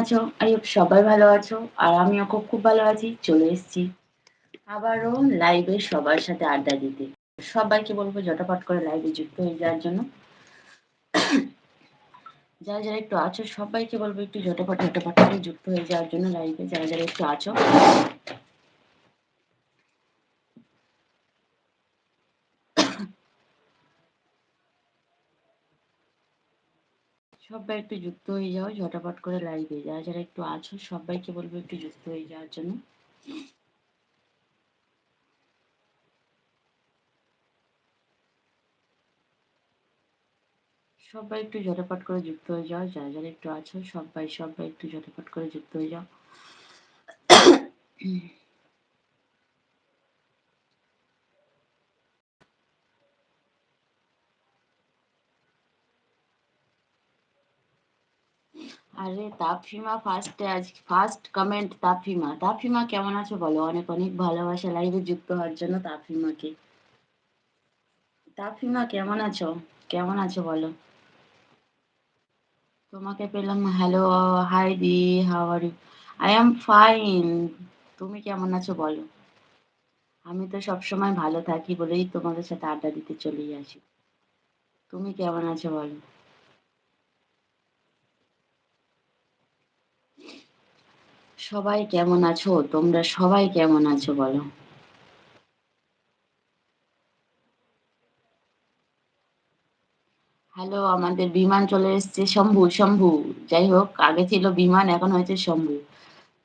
আছো? হোপ সবাই ভালো আছো। আর আমিও খুব, খুব ভালো আছি। চলে এসেছি আবারও লাইভে সবার সাথে আড্ডা দিতে। সবাইকে বলব জটাপট করে লাইভে যুক্ত হয়ে যাওয়ার জন্য। যারা, যারা একটু আছো সবাইকে বলব একটু জটাপট জটাপট করে যুক্ত হয়ে যাওয়ার জন্য লাইভে যারা, যারা একটু আছো। সবাই একটু যুক্ত হয়ে যাও, ঝটাপট করে লাইভে যারা যারা একটু আছো সবাইকে বলব একটু যুক্ত হয়ে যাওয়ার জন্য। সবাই একটু ঝটাপট করে যুক্ত হয়ে যাও। যারা যারা একটু আছো সবাই সবাই একটু ঝটাপট করে যুক্ত হয়ে যাও। আরে তাফিমা ফার্স্টে আজ ফার্স্ট কমেন্ট তাফিমা তাফিমা কেমন আছো বলো? অনেক অনেক ভালোবাসা লাইভে যুক্ত হওয়ার জন্য তাফিমাকে তাফিমা কেমন আছো? কেমন আছো বলো? তোমাকে পেলাম hello hi the how are you I am fine তুমি কেমন আছো বলো? আমি তো সবসময় ভালো থাকি বলেই তোমাদের সাথে আড্ডা দিতে চলেই আসি। তুমি কেমন আছো বলো? সবাই কেমন আছো? তোমরা সবাই কেমন আছো বলো? হ্যালো আমাদের বিমান চলে এসছে শম্ভু শম্ভু। যাই হোক, আগে ছিল বিমান, এখন হয়েছে শম্ভু।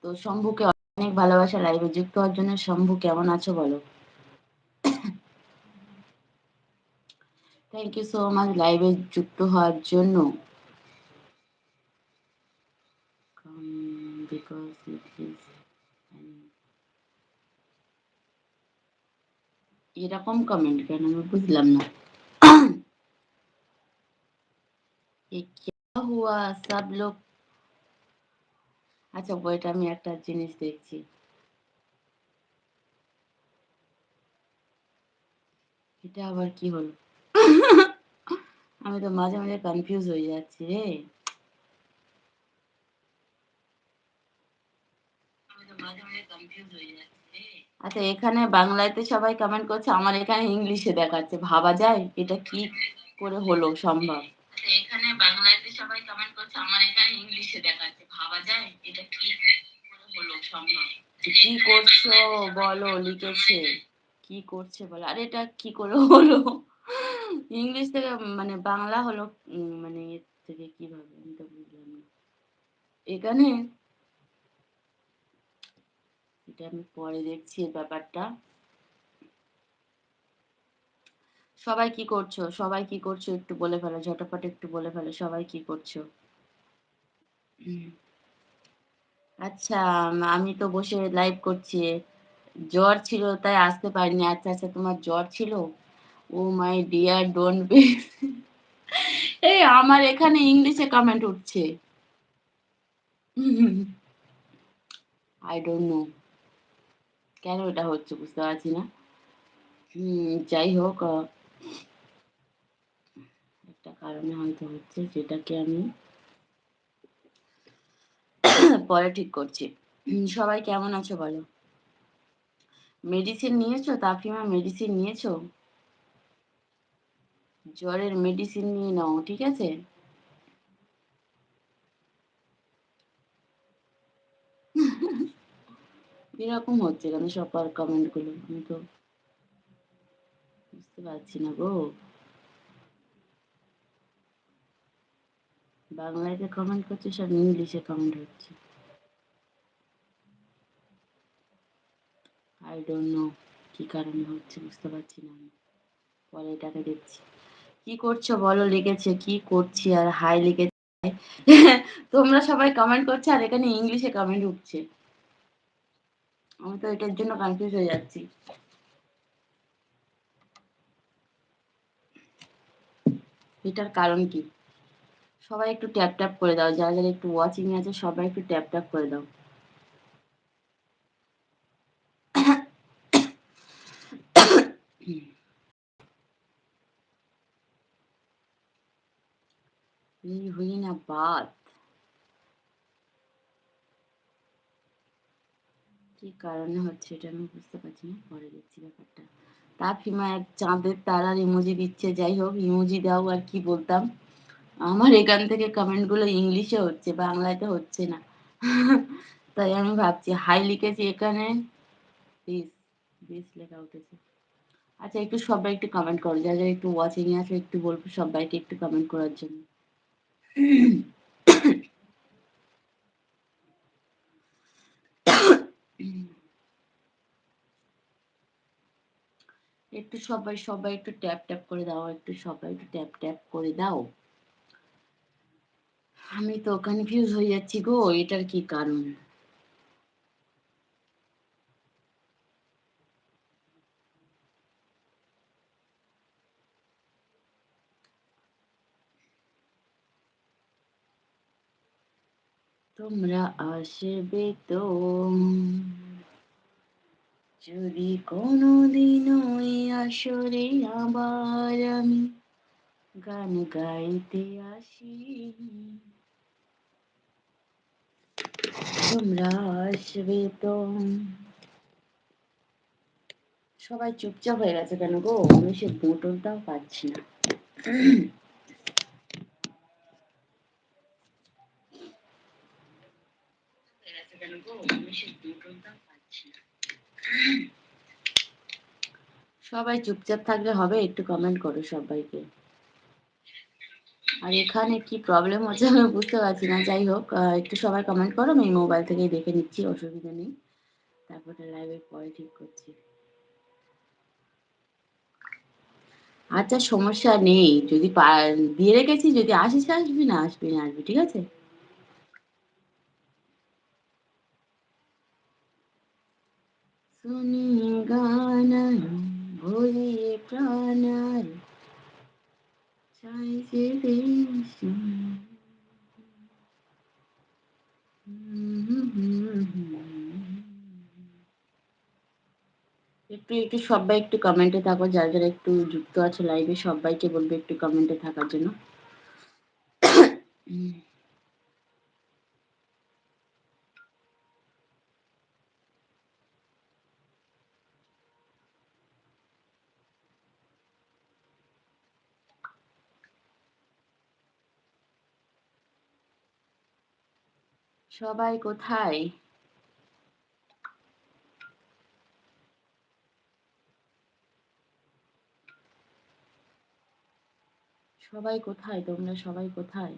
তো শম্ভুকে অনেক ভালোবাসা লাইভে যুক্ত হওয়ার জন্য। শম্ভু, কেমন আছো বলো? থ্যাংক ইউ সো মাচ লাইভে যুক্ত হওয়ার জন্য। এরকম কমেন্ট কেন? আমি বুঝলাম না। সব লোক। আচ্ছা বইটা আমি একটা জিনিস দেখছি। এটা আবার কি হলো? আমি তো মাঝে মাঝে কনফিউজ হয়ে যাচ্ছি রে। আচ্ছা এখানে বাংলাতে সবাই কমেন্ট করছে আমার এখানে ইংলিশে দেখাচ্ছে। ভাবা যায়? এটা কি করে হলো সম্ভব? এখানে বাংলাতে সবাই কমেন্ট করছে আমার এখানে ইংলিশে দেখাচ্ছে। ভাবা যায়? এটা কি করে হলো সম্ভব? কি করছ বলো লিখেছে। কি করছে বলো? আরে এটা কি করে হলো? ইংলিশ থেকে মানে বাংলা হলো মানে এর থেকে কীভাবে? আমি তো বুঝলাম না। এখানে এটা আমি পরে দেখছি ব্যাপারটা। সবাই কি করছ? সবাই কি করছ? একটু বলে ফেলো, ঝটপট একটু বলে ফেলো, সবাই কি করছ? আচ্ছা আমি তো বসে লাইভ করছি। জ্বর ছিল, তাই আসতে পারিনি। আচ্ছা আচ্ছা তোমার জ্বর ছিল? Oh my dear don't B এই আমার এখানে ইংলিশে কমেন্ট উঠছে। আই ডোন্ট নো কেন এটা হচ্ছে বুঝতে পারছি না। যাই হোক একটা কারণে হয়তো হচ্ছে যেটাকে আমি পরে ঠিক করছি। সবাই কেমন আছো বলো? মেডিসিন নিয়েছো? তাফিমা মেডিসিন নিয়েছো? জ্বরের মেডিসিন নিয়ে নাও, ঠিক আছে? এরকম হচ্ছে কেন? সবার কমেন্টগুলো। আমি তো বুঝতে পারছি না গো। বাংলাতে কমেন্ট করছে, সব ইংলিশে কমেন্ট হচ্ছে। আই ডোন্ট নো কি কারণে হচ্ছে, বুঝতে পারছি না আমি। পরে এটাকে দেখছি। কি করছ বলো লিখেছে কি করছি আর হাই লিখেছে তোমরা সবাই কমেন্ট করছে আর এখানে ইংলিশে কমেন্ট উঠছে। আমি তো এটার জন্য কনফিউজ হয়ে যাচ্ছি এটার কারণ কি সবাই একটু ট্যাপ ট্যাপ করে দাও যারা যারা একটু ওয়াচিং আছে সবাই একটু ট্যাপ ট্যাপ করে দাও ये हुई ना बात কি কারণে হচ্ছে এটা আমি বুঝতে পারছি না, পরে দেখছি ব্যাপারটা। তা ফিমা এক চাঁদের তারার ইমোজি দিচ্ছে, যাই হোক ইমোজি দাও আর কি বলতাম। আমার এখান থেকে কমেন্টগুলো ইংলিশে হচ্ছে বাংলাতে হচ্ছে না। তাই আমি ভাবছি হাই লিখেছি এখানে। লেখা উঠেছে। আচ্ছা একটু সবাই একটু কমেন্ট করো যা যা একটু ওয়াচিং আছে, একটু বলব সবাইকে একটু কমেন্ট করার জন্য। একটু সবাই সবাই একটু ট্যাপ ট্যাপ করে দাও, একটু সবাই একটু ট্যাপ ট্যাপ করে দাও। আমি তো কনফিউজ হয়ে যাচ্ছি গো, এটার কি কারণ? তোমরা আসবে তো? যদি কোনোদিন ওই আসরে আবার আমি। গান গাইতে আসি। তোমরা আসবে তো। সবাই চুপচাপ হয়ে গেছে কেন গো? আমি সে পাচ্ছি না। সবাই চুপচাপ থাকলে হবে? একটু কমেন্ট করো সবাইকে। আর এখানে কি প্রবলেম হচ্ছে আমি বুঝতে পারছি না। যাই হোক একটু সবাই কমেন্ট করো, আমি মোবাইল থেকেই দেখে নিচ্ছি, অসুবিধা নেই। তারপরে লাইভের পরে ঠিক করছি। আচ্ছা সমস্যা নেই। যদি দিয়ে রেখেছি, যদি আসিস, আসবি না আসবি না, আসবি, ঠিক আছে শুনি গানার ভরিয়ে প্রাণার চাইছে বেশি একটু একটু সবাই একটু কমেন্টে থাকো, যারা যারা একটু যুক্ত আছে লাইভে সবাইকে বলবে একটু কমেন্টে থাকার জন্য। সবাই কোথায়? সবাই কোথায়? তোমরা সবাই কোথায়?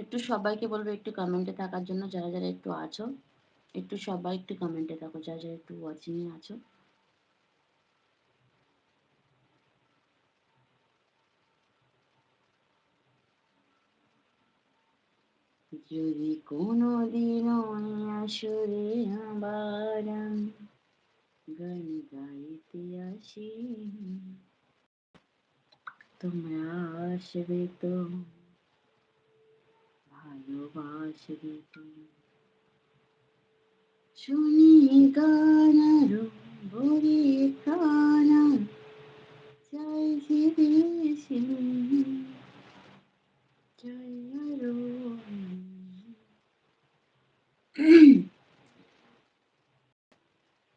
একটু সবাইকে বলব একটু কমেন্টে থাকার জন্য, যারা যারা একটু আছো, একটু সবাই একটু কমেন্টে থাকো, যারা যারা একটু ওয়াচিং এ আছো। যদি কোনো দিন আসরে আবার গান গাইতে আসি তোমরা আসবে তো ভালোবাসবে তো শুনি গানার ভরে কানা চাইছি বেশি চাই আরও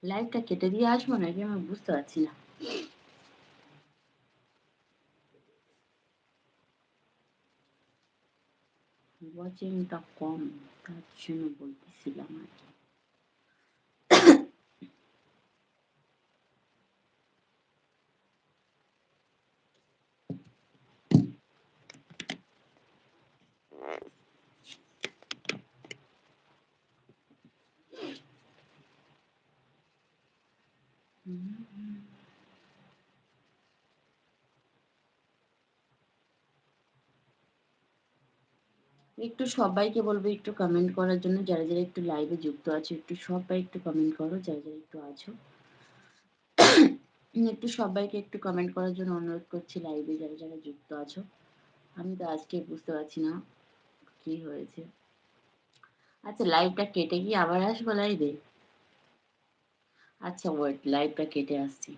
লাইভটা কেটে দিয়ে আসব নাকি আমি বুঝতে পারছি না ওয়াচিংটা কম তার জন্য বলতেছিলাম আর কি। একটু সবাইকে বলব একটু কমেন্ট করার জন্য, যারা যারা একটু লাইভে যুক্ত আছে, একটু সবাই একটু কমেন্ট করো, যারা যারা একটু আছো। একটু সবাইকে একটু কমেন্ট করার জন্য অনুরোধ করছি লাইভে যারা যারা যুক্ত আছো। আমি তো আজকে বুঝতে পারছি না কি হয়েছে। আচ্ছা লাইভটা কেটে গিয়ে আবার আসব লাইভে আচ্ছা ওয়েট লাইভটা কেটে আসছি।